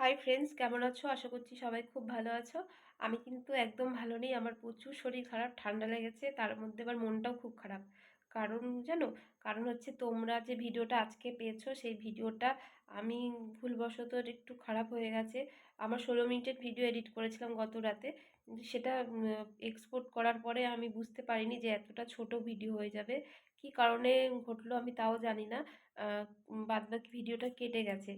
Hi friends কেমন আছো? আশা করছি সবাই খুব ভালো আছো। আমি কিন্তু একদম ভালো নেই, আমার প্রচুর শরীর খারাপ, ঠান্ডা লেগেছে, তার মধ্যে আবার মনটাও খুব খারাপ। কারণ জানো, কারণ হচ্ছে তোমরা যে ভিডিওটা আজকে পেয়েছ, সেই ভিডিওটা আমি ভুলবশত একটু খারাপ হয়ে গেছে। আমার ষোলো মিনিটের ভিডিও এডিট করেছিলাম গত রাতে, সেটা এক্সপোর্ট করার পরে আমি বুঝতে পারিনি যে এতটা ছোট ভিডিও হয়ে যাবে। কী কারণে ঘটলো আমি তাও জানি না। বাদবাকি ভিডিওটা কেটে গেছে।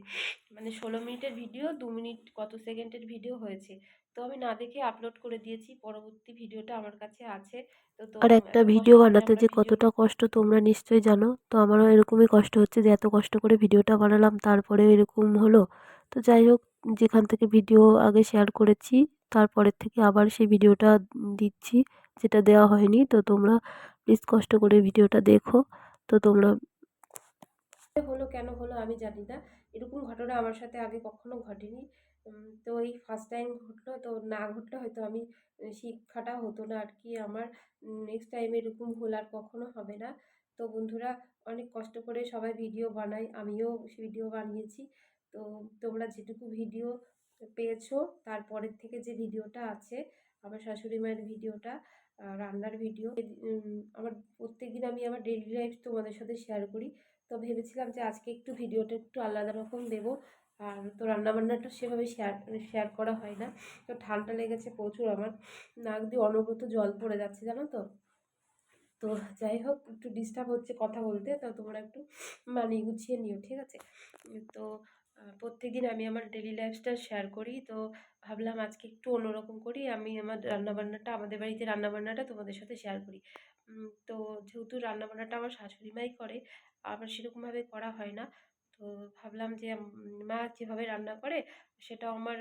মানে ষোলো মিনিটের ভিডিও দু মিনিট কত সেকেন্ডের ভিডিও হয়েছে। তো আমি না দেখে আপলোড করে দিয়েছি পরবর্তী ভিডিওটা আমার কাছে আছে। তো তো আর একটা ভিডিও বানাতে যে কতটা কষ্ট তোমরা নিশ্চয়ই জানো। তো আমারও এরকমই কষ্ট হচ্ছে যে এত কষ্ট করে ভিডিওটা বানালাম তারপরে এরকম হলো। তো যাই হোক যেখান থেকে ভিডিও আগে শেয়ার করেছি তারপরের থেকে আবার সেই ভিডিওটা দিচ্ছি যেটা দেওয়া হয়নি। তো তোমরা প্লিজ কষ্ট করে ভিডিওটা দেখো। তো তোমরা হলো, কেন হলো আমি জানি না। এরকম ঘটনা আমার সাথে আগে কখনো ঘটেনি। তো এই ফার্স্ট টাইম ঘটলো, তো না ঘটলে হয়তো আমি শিক্ষাটা হতো না আর কি আমার নেক্সট টাইম এরকম ভুল আর কখনো হবে না। তো বন্ধুরা, অনেক কষ্ট করে সবাই ভিডিও বানাই, আমিও ভিডিও বানিয়েছি। তো তোমরা যেটুকু ভিডিও পেয়েছ, তারপরের থেকে যে ভিডিওটা আছে, আমার শাশুড়ি মায়ের ভিডিওটা রান্নার ভিডিও আমার প্রত্যেক দিন আমি আমার ডেইলি লাইফ তোমাদের সাথে শেয়ার করি। তো ভেবেছিলাম যে আজকে একটু ভিডিওটা একটু আলাদা রকম দেবো। আর তো রান্নাবান্নাটা সেভাবে শেয়ার শেয়ার করা হয় না। তো ঠান্ডা লেগেছে প্রচুর আমার। নাক দিয়ে অনবরত জল পড়ে যাচ্ছে, জানো তো? তো যাই হোক, একটু ডিস্টার্ব হচ্ছে কথা বলতে। তো তোমরা একটু মানিয়ে গুছিয়ে নিও, ঠিক আছে? তো প্রত্যেকদিন আমি আমার ডেলি লাইফস্টাইল শেয়ার করি। তো ভাবলাম আজকে একটু অন্যরকম করি। আমি আমার রান্নাবান্নাটা, আমাদের বাড়িতে রান্নাবান্নাটা তোমাদের সাথে শেয়ার করি। তো যেহেতু রান্নাবান্নাটা আমার শাশুড়ি মাই করে, আবার সেরকমভাবে করা হয় না। তো ভাবলাম যে মা যেভাবে রান্না করে, সেটাও আমার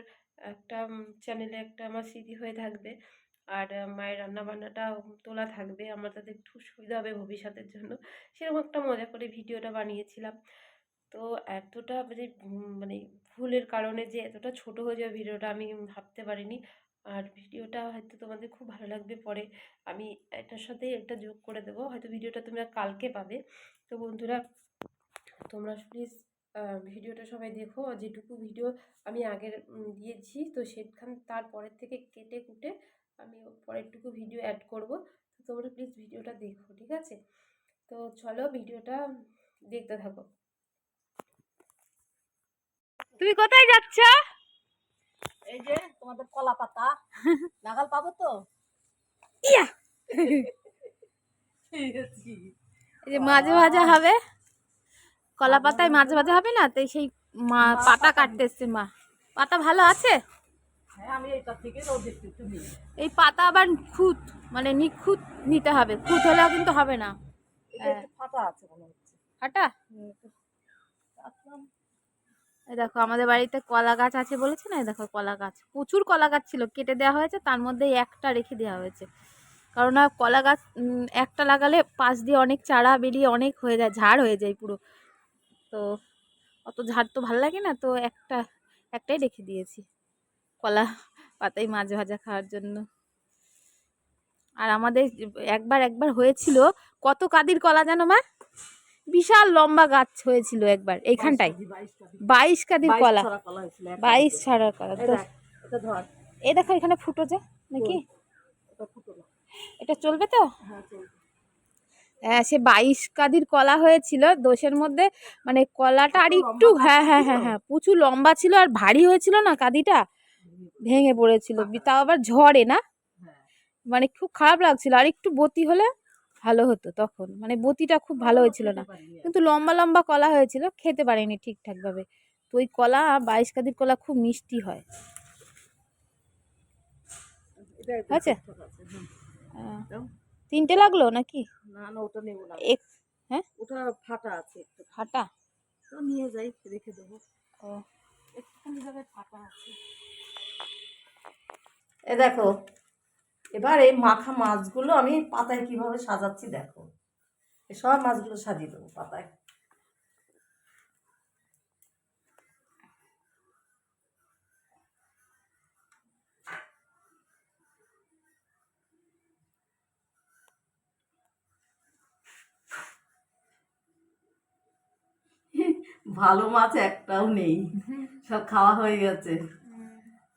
একটা চ্যানেলে একটা আমার স্মৃতি হয়ে থাকবে। আর মায়ের রান্না বান্নাটা তোলা থাকবে। আমার তাতে একটু সুবিধা হবে ভবিষ্যতের জন্য। সেরকম একটা মজা করে ভিডিওটা বানিয়েছিলাম। তো এতটা মানে মানে ভুলের কারণে যে এতটা ছোট হয়ে যাবে ভিডিওটা আমি ভাবতে পারিনি। আর ভিডিওটা হয়তো তোমাদের খুব ভালো লাগবে পরে আমি এটার সাথে এটা যোগ করে দেবো। হয়তো ভিডিওটা তোমরা কালকে পাবে। তো বন্ধুরা, তোমরা প্লিজ ভিডিওটা সবাই দেখো। যেটুকু ভিডিও আমি আগের দিয়েছি, তো সেখান তারপরের থেকে কেটে কুটে আমি পরেরটুকু ভিডিও অ্যাড করব। তো তোমরা প্লিজ ভিডিওটা দেখো, ঠিক আছে? তো চলো ভিডিওটা দেখতে থাকো। তুমি কোথায় যাচ্ছ? এই যে তোমাদের কলা পাতা। নাগাল পাবো তো? ইয়া! এই যে মাঝে মাঝে হবে। কলা পাতায় মাঝে মাঝে হবে না? তাই সেই মা পাতা কাটতেছে মা। পাতা ভালো আছে? হ্যাঁ এই পাতা আবার খুঁত মানে নিখুঁত নিতে হবে। খুঁত হলেও কিন্তু হবে না। ফাটা আছে রাখলাম। এই দেখো, আমাদের বাড়িতে কলা গাছ আছে বলেছে না? দেখো কলা গাছ। প্রচুর কলা গাছ ছিল, কেটে দেওয়া হয়েছে, তার মধ্যে একটা রেখে দেওয়া হয়েছে। কারণ কলা গাছ একটা লাগালে পাশ দিয়ে অনেক চারা বেরিয়ে অনেক হয়ে যায়, ঝাড় হয়ে যায় পুরো। তো অত ঝাড় তো ভালো লাগে না, তো একটা, একটাই রেখে দিয়েছি কলা পাতায় মাছ ভাজা খাওয়ার জন্য। আর আমাদের একবার একবার হয়েছিল, কত কাদির কলা জানো মা? বিশাল লম্বা গাছ হয়েছিল একবার এইখানটায়। বাইশ কাদির কলা। বাইশ। ছাড়ার কলা এই তো এই দেখো এখানে ফুটো যে নাকি? এটা চলবে তো? হ্যাঁ হ্যাঁ সে বাইশ কাদির কলা হয়েছিল দোষের মধ্যে মানে কলাটা আর একটু হ্যাঁ হ্যাঁ হ্যাঁ হ্যাঁ প্রচুর লম্বা ছিল আর ভারী হয়েছিল না কাদিটা? ভেঙে পড়েছিল তাও আবার ঝড়ে না? হ্যাঁ। মানে খুব খারাপ লাগছিল আর একটু বতি হলে ভালো হতো তখন। মানে বতিটা খুব ভালো হয়েছিল না। কিন্তু লম্বা লম্বা কলা হয়েছিল খেতে পারিনি ঠিকঠাকভাবে। তো ওই কলা বাইশ কাদির কলা খুব মিষ্টি হয়। হ্যাঁ। দাও। তিনটে লাগল নাকি? না না ওটা নেব না। এক হ্যাঁ? ওটা ফাটা আছে ফাটা? তো নিয়ে যাই রেখে দেবো। ও। একটুখানি জায়গায় ফাটা আছে। এ দেখো এবার এই মাখা মাছগুলো আমি পাতায় কীভাবে সাজাচ্ছি দেখো। এই সব মাছগুলো সাজিয়ে দেবো পাতায়। ভালো মাছ একটাও নেই। সব খাওয়া হয়ে গেছে।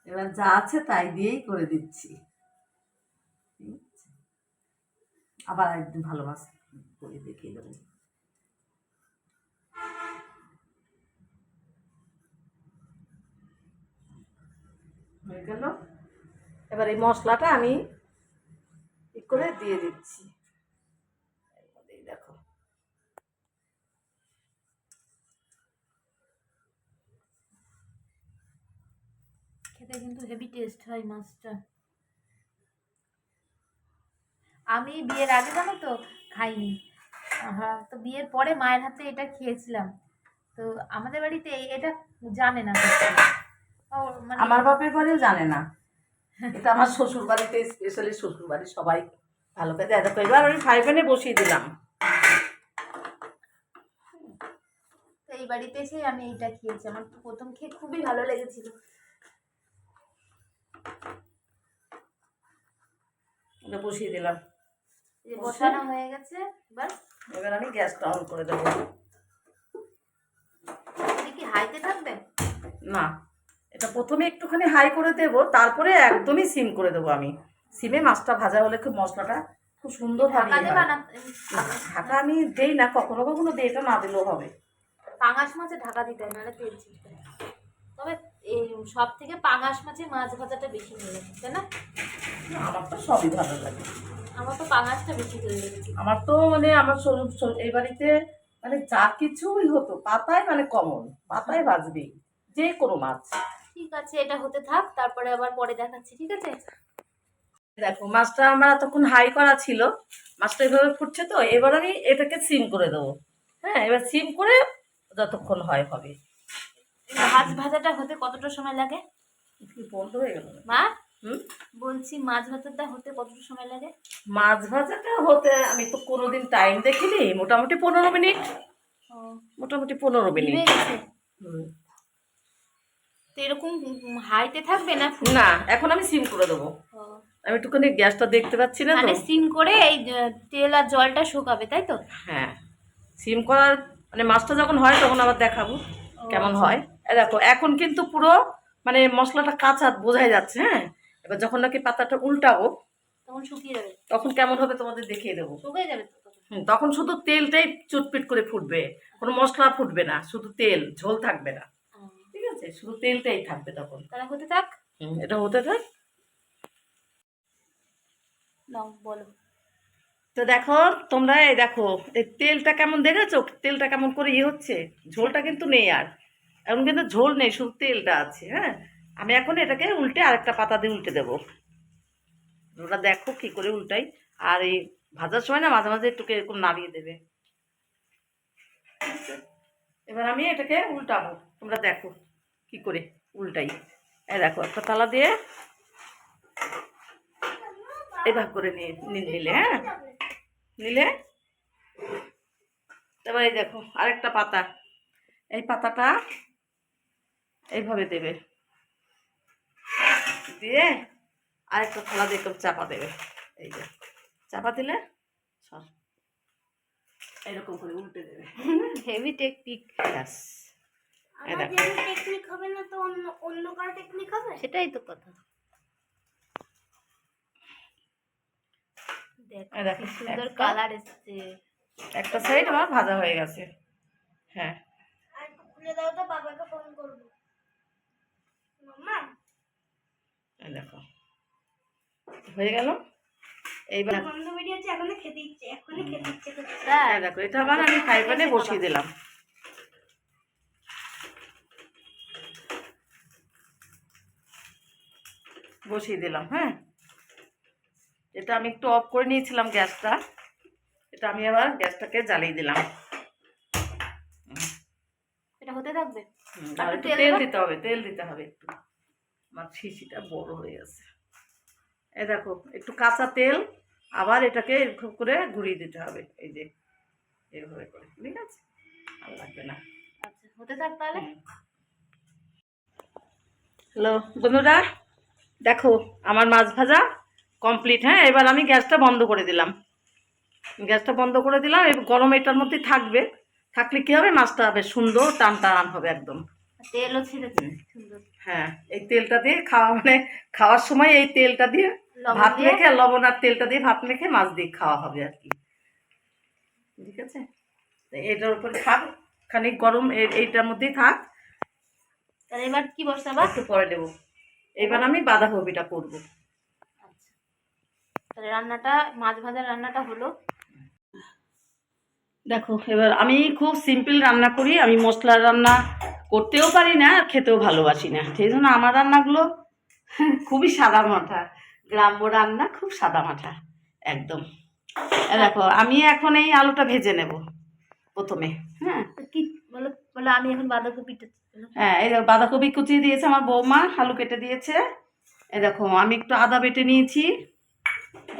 এবার যা আছে তাই দিয়েই করে দিচ্ছি ঠিক আছে? আবার একদিন ভালো মাছ করে দেখিয়ে দেবো। হয়ে গেল। এবার এই মশলাটা আমি করে দিয়ে দিচ্ছি। দেখো। খেতে কিন্তু হেভি টেস্ট হয় মাছটা। আমি বিয়ের আগে জানো তো খাইনি। হ্যাঁ তো বিয়ের পরে মায়ের হাতে এটা খেয়েছিলাম। তো আমাদের বাড়িতে এটা জানে না মানে আমার বাপের বাড়িও জানে না। এটা আমার শ্বশুর বাড়িতে স্পেশালি শ্বশুর বাড়ি সবাই ভালো করে দেখো। এবার আমি ফ্রাই প্যানে বসিয়ে দিলাম। তো এই বাড়িতে এসে আমি এইটা খেয়েছি। আমার প্রথম খেয়ে খুবই ভালো লেগেছিল। এটা বসিয়ে দিলাম। যে বসানো হয়ে গেছে এবার এবার আমি গ্যাসটা অন করে দেবো। কি হাইতে থাকবে? না এটা প্রথমে একটুখানি হাই করে দেবো তারপরে একদমই সিম করে দেবো আমি। সিমে মাছটা ভাজা হলে খুব মশলাটা খুব সুন্দর ঢাকা না ঢাকা আমি দেই না কখনো কখনো দিই এটা না দিলেও হবে। পাঙাশ মাছে ঢাকা দিতে হয় নাহলে তেল ছিটতে তবে এই সব থেকে পাঙাশ মাছে মাছ ভাজাটা বেশি ভালো লাগে তাই না? না, আমার তো সবই ভালো লাগে। আমার তো পাঙাশটা বেশি আমার তো মানে আমার এই বাড়িতে মানে যা কিছুই হতো পাতায় মানে কমন পাতায় বাজবে যে কোনো মাছ। ঠিক আছে এটা হতে থাক তারপরে আবার পরে দেখাচ্ছি ঠিক আছে? দেখো মাছটা আমার এতক্ষণ হাই করা ছিল মাছটা এভাবে ফুটছে তো এবার আমি এটাকে সিম করে দেবো। হ্যাঁ এবার সিম করে যতক্ষণ হয় হবে। মাছ ভাজাটা হতে কতটা সময় লাগে? বন্ধ হয়ে গেল। মা? বলছি মাছ ভাজাটা হতে কতটা সময় লাগে? মাছ ভাজাটা হতে আমি তো কোনোদিন টাইম দেখিনি মোটামুটি পনেরো মিনিট। মোটামুটি পনেরো মিনিট। তো এরকম হাইতে থাকবে না? না এখন আমি সিম করে দেবো। আমি একটুখানি গ্যাসটা দেখতে পাচ্ছি না মানে সিম করে এই তেল আর জলটা শুকাবে তাই তো? হ্যাঁ। সিম করার মানে মাছটা যখন হয় তখন আবার দেখাবো কেমন হয়। দেখো এখন কিন্তু পুরো মানে মশলাটা কাঁচা বোঝাই যাচ্ছে হ্যাঁ? এবার যখন নাকি পাতাটা উল্টাবো তখন শুকিয়ে যাবে। তখন কেমন হবে তোমাদের দেখিয়ে দেবো। শুকিয়ে যাবে তখন। শুধু তেলটাই চুটপিট করে ফুটবে কোনো মশলা ফুটবে না শুধু তেল ঝোল থাকবে না। ঠিক আছে? শুধু তেলটাই থাকবে তখন। তাহলে হতে থাক। এটা হতে থাক। বলো। তো দেখো তোমরা এই দেখো এই তেলটা কেমন দেখেছ? তেলটা কেমন করে ইয়ে হচ্ছে? ঝোলটা কিন্তু নেই আর। এখন কিন্তু ঝোল নেই শুধু তেলটা আছে হ্যাঁ? আমি এখন এটাকে উল্টে আরেকটা পাতা দিয়ে উল্টে দেবো। ওটা দেখো কি করে উল্টাই। আর এই ভাজার সময় না মাঝে মাঝে একটু এরকম নাড়িয়ে দেবে। এবার আমি এটাকে উল্টাবো। তোমরা দেখো কি করে উল্টাই। এই দেখো, একটা তালা দিয়ে এভাবে করে নিয়ে নিলে হ্যাঁ? নিলে? তারপর এই দেখো, আরেকটা পাতা। এই পাতাটা এইভাবে দেবে। দিয়ে আরেকটা থালা দিয়ে একটু চাপা দেবে। এই যে চাপা দিলে সর। এরকম করে উল্টে দেবে। হেভি টেকনিক ব্যাস টেকনিক হবে না তো অন্য অন্য কারও টেকনিক হবে? সেটাই তো কথা। দেখো সুন্দর কালার এসছে। একটা সাইড আমার ভাজা হয়ে গেছে। হ্যাঁ। আর খুলে দাও তো বাবাকে ফোন করব। মাম্মা দেখো। হয়ে গেল? এইবার দেখো এটা আবার আমি ফ্রাই প্যানে বসিয়ে দিলাম। বসিয়ে দিলাম হ্যাঁ। এটা আমি একটু অফ করে নিয়েছিলাম গ্যাসটা। এটা আমি আবার গ্যাসটাকে জ্বালিয়ে দিলাম। এটা হতে থাকবে? তেল দিতে হবে তেল দিতে হবে একটু। আমার শিশিটা বড় হয়ে গেছে। এই দেখো একটু কাঁচা তেল আবার এটাকে এরকম করে ঘুরিয়ে দিতে হবে। এই যে এইভাবে করে ঠিক আছে? ভালো লাগবে না। আচ্ছা হতে থাক তাহলে। হ্যালো বন্ধুরা দেখো আমার মাছ ভাজা কমপ্লিট হ্যাঁ? এবার আমি গ্যাসটা বন্ধ করে দিলাম। গ্যাসটা বন্ধ করে দিলাম এবার গরম এটার মধ্যেই থাকবে। থাকলে কী হবে? মাছটা হবে সুন্দর টান টান হবে একদম। তেলও ছেড়েছে হ্যাঁ এই তেলটা দিয়ে খাওয়া মানে খাওয়ার সময় এই তেলটা দিয়ে ভাত? মেখে লবণ আর তেলটা দিয়ে ভাত মেখে মাছ দিয়ে খাওয়া হবে আর কি। ঠিক আছে? এটার উপরে থাক খানিক গরম এইটার মধ্যেই থাক। তাহলে এবার কি বসাবা একটু পরে দেবো। এবার আমি বাঁধাকপিটা করব। আচ্ছা। তাহলে রান্নাটা মাছ ভাজার রান্নাটা হলো। দেখো এবার আমি খুব সিম্পল রান্না করি। আমি মশলার রান্না করতেও পারি না আর খেতেও ভালোবাসি না। সেই জন্য আমার রান্নাগুলো খুবই সাদা মাঠা গ্রাম্য রান্না খুব সাদা মাঠা একদম। দেখো আমি এখন এই আলুটা ভেজে নেব প্রথমে হ্যাঁ? কি বলো বলো আমি এখন বাঁধাকপিটা হ্যাঁ এই বাঁধাকপি কুচিয়ে দিয়েছে আমার বৌমা আলু কেটে দিয়েছে। এই দেখো আমি একটু আদা বেটে নিয়েছি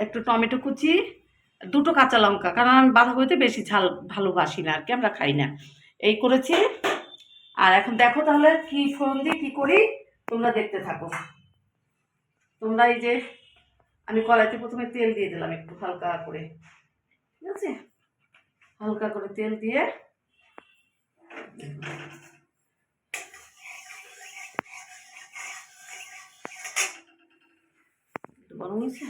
একটু টমেটো কুচি দুটো কাঁচা লঙ্কা কারণ আমি বাঁধাকপিতে বেশি ঝাল ভালোবাসি না আর কি আমরা খাই না। এই করেছি আর এখন দেখো তাহলে কি ফোড়ন দিয়ে কী করি? তোমরা দেখতে থাকো। তোমরা এই যে আমি কড়াইতে প্রথমে তেল দিয়ে দিলাম একটু হালকা করে। ঠিক আছে? হালকা করে তেল দিয়ে গরম হয়েছে?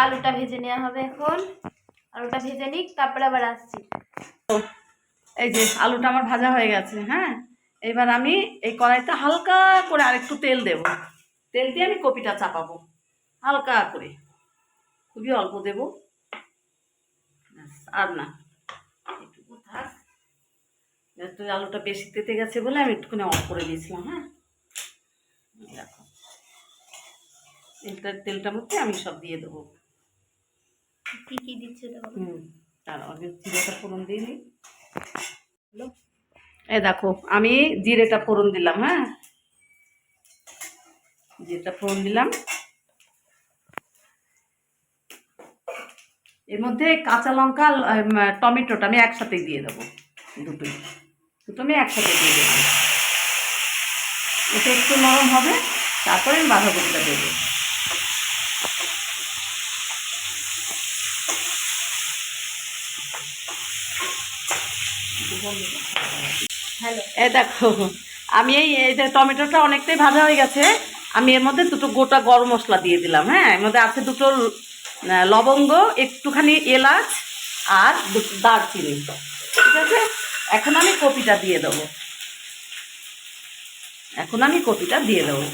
আলুটা ভেজে নেওয়া হবে এখন। আলুটা ভেজে নিক, তারপরে আবার আসছি। এই যে আলুটা আমার ভাজা হয়ে গেছে হ্যাঁ? এবার আমি এই কড়াইতে হালকা করে আরেকটু তেল দেব। তেল দিয়ে আমি কপিটা চাপাবো, হালকা করে। খুবই অল্প দেব। আর না। এটুকু থাক। একটু আলুটা বেশি তেতে গেছে বলে আমি একটুখানি অফ করে দিয়েছিলাম হ্যাঁ? দেখো। তেলটা তেলটার মধ্যে আমি সব দিয়ে দেবো। কি কি দিচ্ছে হুম তার আগে জিরেটা ফোড়ন দিয়ে নিই। এই দেখো আমি জিরেটা ফোড়ন দিলাম হ্যাঁ? জিরেটা ফোড়ন দিলাম। এর মধ্যে কাঁচা লঙ্কা টমেটোটা আমি একসাথেই দিয়ে দেবো দুটোই। দুটো আমি একসাথে দিয়ে দেবো। এটা একটু নরম হবে তারপরে আমি বাঁধাকপিটা দেবো হ্যালো এই দেখো, আমি এই এই যে টমেটোটা অনেকটাই ভাজা হয়ে গেছে, আমি এর মধ্যে দুটো গোটা গরম মশলা দিয়ে দিলাম হ্যাঁ? এর মধ্যে আছে দুটো লবঙ্গ, একটুখানি এলাচ আর দারচিনি, ঠিক আছে? এখন আমি কপিটা দিয়ে দেবো। এখন আমি কপিটা দিয়ে দেবো।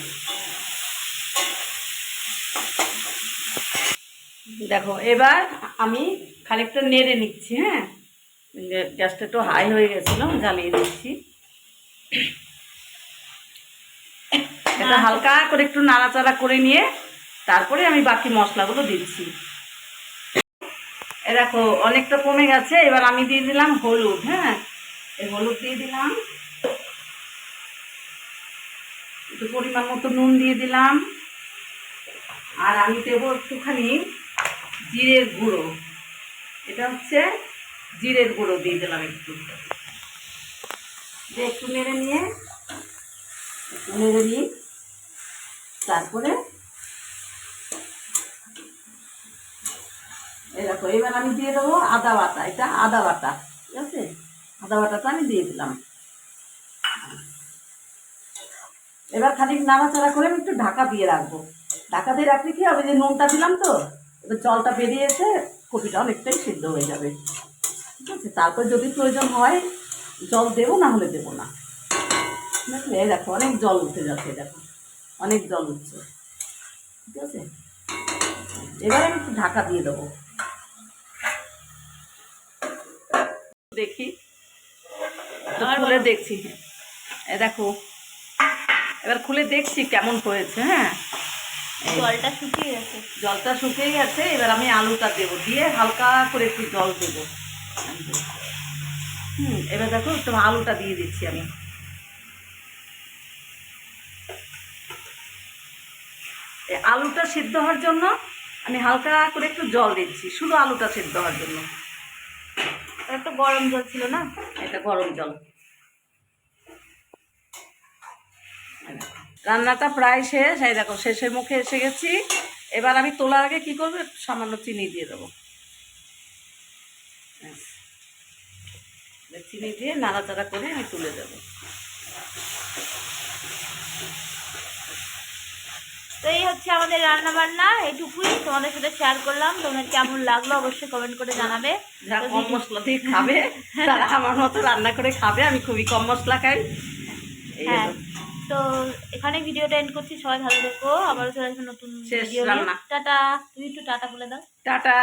দেখো, এবার আমি খানিকটা নেড়ে নিচ্ছি হ্যাঁ? গ্যাসটা একটু হাই হয়ে গেছিল জ্বালিয়ে দিচ্ছি। এটা হালকা করে একটু নাড়াচাড়া করে নিয়ে তারপরে আমি বাকি মশলাগুলো দিচ্ছি। এ দেখো অনেকটা কমে গেছে এবার আমি দিয়ে দিলাম হলুদ হ্যাঁ? এই হলুদ দিয়ে দিলাম। একটু পরিমাণ মতো নুন দিয়ে দিলাম। আর আমি দেবো একটুখানি জিরের গুঁড়ো। এটা হচ্ছে জিরের গুঁড়ো দিয়ে দিলাম একটু। দিয়ে একটু নেড়ে নিয়ে, একটু নেড়ে নিই তারপরে দেখো, এবার আমি দিয়ে দেবো আদা বাটা, এটা আদা বাটা, ঠিক আছে? আদা বাটাটা আমি দিয়ে দিলাম। এবার খানিক নাড়াচাড়া করে আমি একটু ঢাকা দিয়ে রাখব। ঢাকা দিয়ে রাখলে কি হবে? যে নুনটা দিলাম তো, এবার জলটা এসে কপিটা অনেকটাই সিদ্ধ হয়ে যাবে। আছে তারপর যদি প্রয়োজন হয় জল দেবো না হলে দেবো না। দেখো অনেক জল উঠে যাচ্ছে দেখো অনেক জল উঠছে। ঠিক আছে? এবার আমি একটু ঢাকা দিয়ে দেবো। দেখি খুলে দেখছি এ দেখো এবার খুলে দেখছি কেমন হয়েছে হ্যাঁ। জলটা শুকিয়ে গেছে। জলটা শুকিয়ে গেছে এবার আমি আলুটা দেবো দিয়ে হালকা করে একটু জল দেবো। হুম, এবার দেখো আলুটা দিয়ে দিচ্ছি আমি। আলুটা সিদ্ধ হওয়ার জন্য আমি হালকা করে একটু জল দিচ্ছি, শুধু আলুটা সিদ্ধ হওয়ার জন্য। একটু গরম জল ছিল না, এটা গরম জল। রান্নাটা প্রায় শেষ, এই দেখো শেষের মুখে এসে গেছি। এবার আমি তোলার আগে কি করব সামান্য চিনি দিয়ে দেবো ব্যাস। এবার চিনি দিয়ে নাড়াচাড়া করে আমি তুলে দেবো। তো এই হচ্ছে আমাদের রান্না বান্না এইটুকুই তোমাদের সাথে শেয়ার করলাম। তোমাদের কেমন লাগল অবশ্যই কমেন্ট করে জানাবে। কম মশলা দিয়ে খাবে তারা আমার মতো রান্না করে খাবে আমি খুবই কম মশলা খাই। হ্যাঁ তো এখানে ভিডিওটা এন্ড করছি সবাই ভালো থেকো। আবারও চলে আসবে নতুন ভিডিও। টাটা তুমি একটু টাটা বলে দাও। টাটা।